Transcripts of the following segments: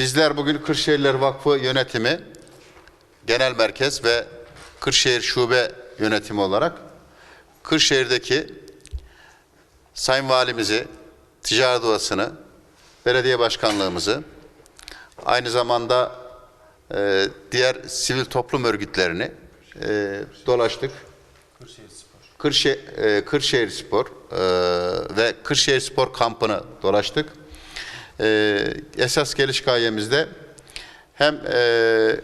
Bizler bugün Kırşehirler Vakfı Yönetimi, Genel Merkez ve Kırşehir Şube Yönetimi olarak Kırşehir'deki Sayın Valimizi, Ticaret Odası'nı, Belediye Başkanlığımızı, aynı zamanda e, diğer sivil toplum örgütlerini e, dolaştık. Kırşehir, e, Kırşehir Spor e, ve Kırşehir Spor kampını dolaştık. E, esas geliş gayemizde hem e,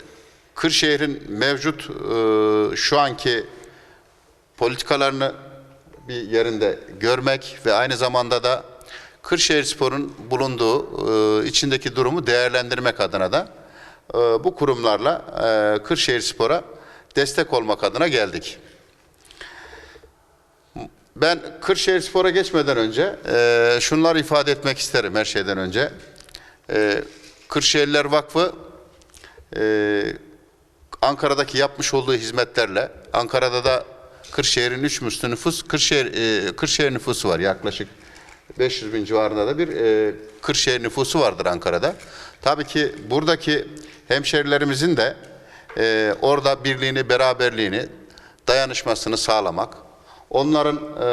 Kırşehir'in mevcut e, şu anki politikalarını bir yerinde görmek ve aynı zamanda da Kırşehir Spor'un bulunduğu e, içindeki durumu değerlendirmek adına da e, bu kurumlarla e, Kırşehir Spor'a destek olmak adına geldik. Ben Kırşehir Spor'a geçmeden önce e, şunları ifade etmek isterim her şeyden önce. E, Kırşehirler Vakfı e, Ankara'daki yapmış olduğu hizmetlerle, Ankara'da da Kırşehir'in üç müslü nüfus, Kırşehir, e, Kırşehir nüfusu var yaklaşık 500 bin civarında da bir e, Kırşehir nüfusu vardır Ankara'da. Tabii ki buradaki hemşerilerimizin de e, orada birliğini, beraberliğini, dayanışmasını sağlamak, onların e,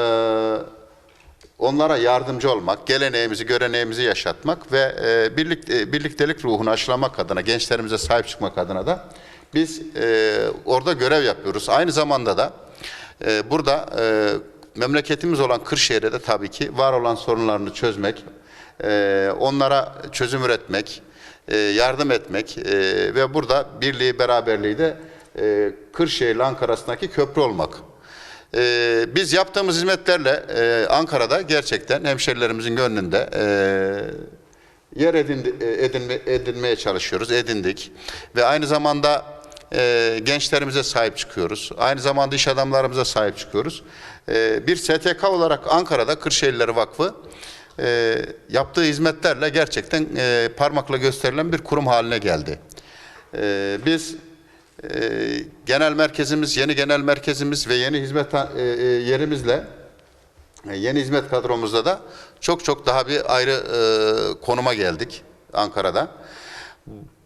onlara yardımcı olmak, geleneğimizi, göreneğimizi yaşatmak ve e, birlik, e, birliktelik ruhunu aşılamak adına, gençlerimize sahip çıkmak adına da biz e, orada görev yapıyoruz. Aynı zamanda da e, burada e, memleketimiz olan Kırşehir'e de tabii ki var olan sorunlarını çözmek, e, onlara çözüm üretmek, e, yardım etmek e, ve burada birliği, beraberliği de e, Kırşehir ile Ankara arasındaki köprü olmak. Ee, biz yaptığımız hizmetlerle e, Ankara'da gerçekten hemşerilerimizin gönlünde e, yer edindi, e, edinme, edinmeye çalışıyoruz, edindik. Ve aynı zamanda e, gençlerimize sahip çıkıyoruz. Aynı zamanda iş adamlarımıza sahip çıkıyoruz. E, bir STK olarak Ankara'da Kırşehirleri Vakfı e, yaptığı hizmetlerle gerçekten e, parmakla gösterilen bir kurum haline geldi. E, biz genel merkezimiz, yeni genel merkezimiz ve yeni hizmet e, e, yerimizle e, yeni hizmet kadromuzda da çok çok daha bir ayrı konuma geldik Ankara'da.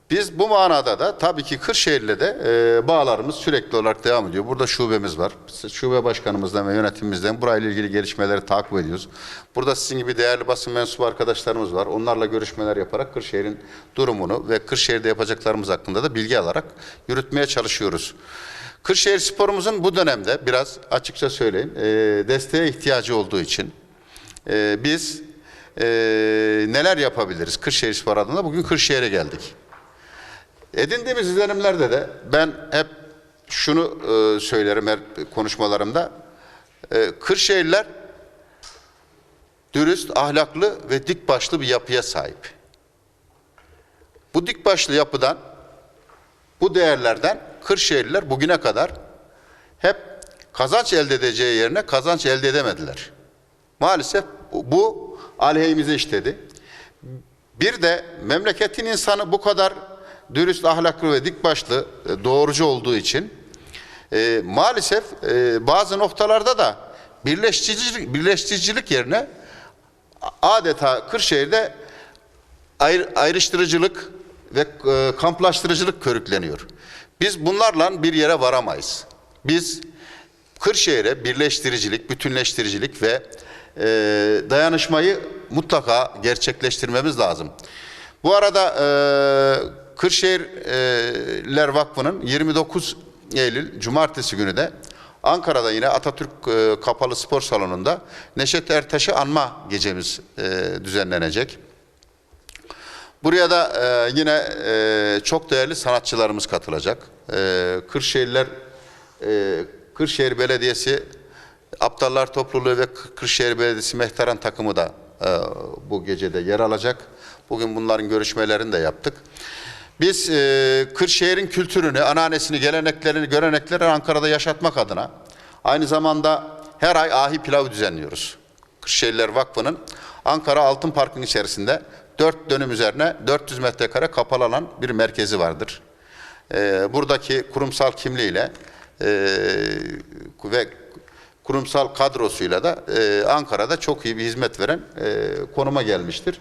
Biz bu manada da tabii ki Kırşehir'le de e, bağlarımız sürekli olarak devam ediyor. Burada şubemiz var. Şube başkanımızdan ve yönetimimizden burayla ilgili gelişmeleri takip ediyoruz. Burada sizin gibi değerli basın mensubu arkadaşlarımız var. Onlarla görüşmeler yaparak Kırşehir'in durumunu ve Kırşehir'de yapacaklarımız hakkında da bilgi alarak yürütmeye çalışıyoruz. Kırşehir sporumuzun bu dönemde biraz açıkça söyleyeyim e, desteğe ihtiyacı olduğu için e, biz e, neler yapabiliriz Kırşehir Spor adına? Bugün Kırşehir'e geldik. Edindiğimiz izlenimlerde de ben hep şunu e, söylerim her konuşmalarımda. E, Kırşehirler dürüst, ahlaklı ve dik başlı bir yapıya sahip. Bu dik başlı yapıdan, bu değerlerden Kırşehirliler bugüne kadar hep kazanç elde edeceği yerine kazanç elde edemediler. Maalesef bu- aleyhimize işledi. Bir de memleketin insanı bu kadar dürüst, ahlaklı ve dik başlı, e, doğrucu olduğu için e, maalesef e, bazı noktalarda da birleştirici, birleştiricilik yerine adeta Kırşehir'de ayr- ayrıştırıcılık ve e, kamplaştırıcılık körükleniyor. Biz bunlarla bir yere varamayız. Biz Kırşehir'e birleştiricilik, bütünleştiricilik ve e, dayanışmayı mutlaka gerçekleştirmemiz lazım. Bu arada e, Kırşehirler Vakfı'nın 29 Eylül Cumartesi günü de Ankara'da yine Atatürk e, Kapalı Spor Salonu'nda Neşet Ertaş'ı anma gecemiz e, düzenlenecek. Buraya da e, yine çok değerli sanatçılarımız katılacak. E, Kırşehirler, Kırşehir Belediyesi Aptallar Topluluğu ve Kır- Kırşehir Belediyesi Mehteran takımı da bu gecede yer alacak. Bugün bunların görüşmelerini de yaptık. Biz e, Kırşehir'in kültürünü, ananesini, geleneklerini, göreneklerini Ankara'da yaşatmak adına aynı zamanda her ay ahi pilav düzenliyoruz. Kırşehirler Vakfı'nın Ankara Altın Park'ın içerisinde 4 dönüm üzerine 400 metrekare kapalı alan bir merkezi vardır. Ee, buradaki kurumsal kimliğiyle e, ve kurumsal kadrosuyla da e, Ankara'da çok iyi bir hizmet veren e, konuma gelmiştir.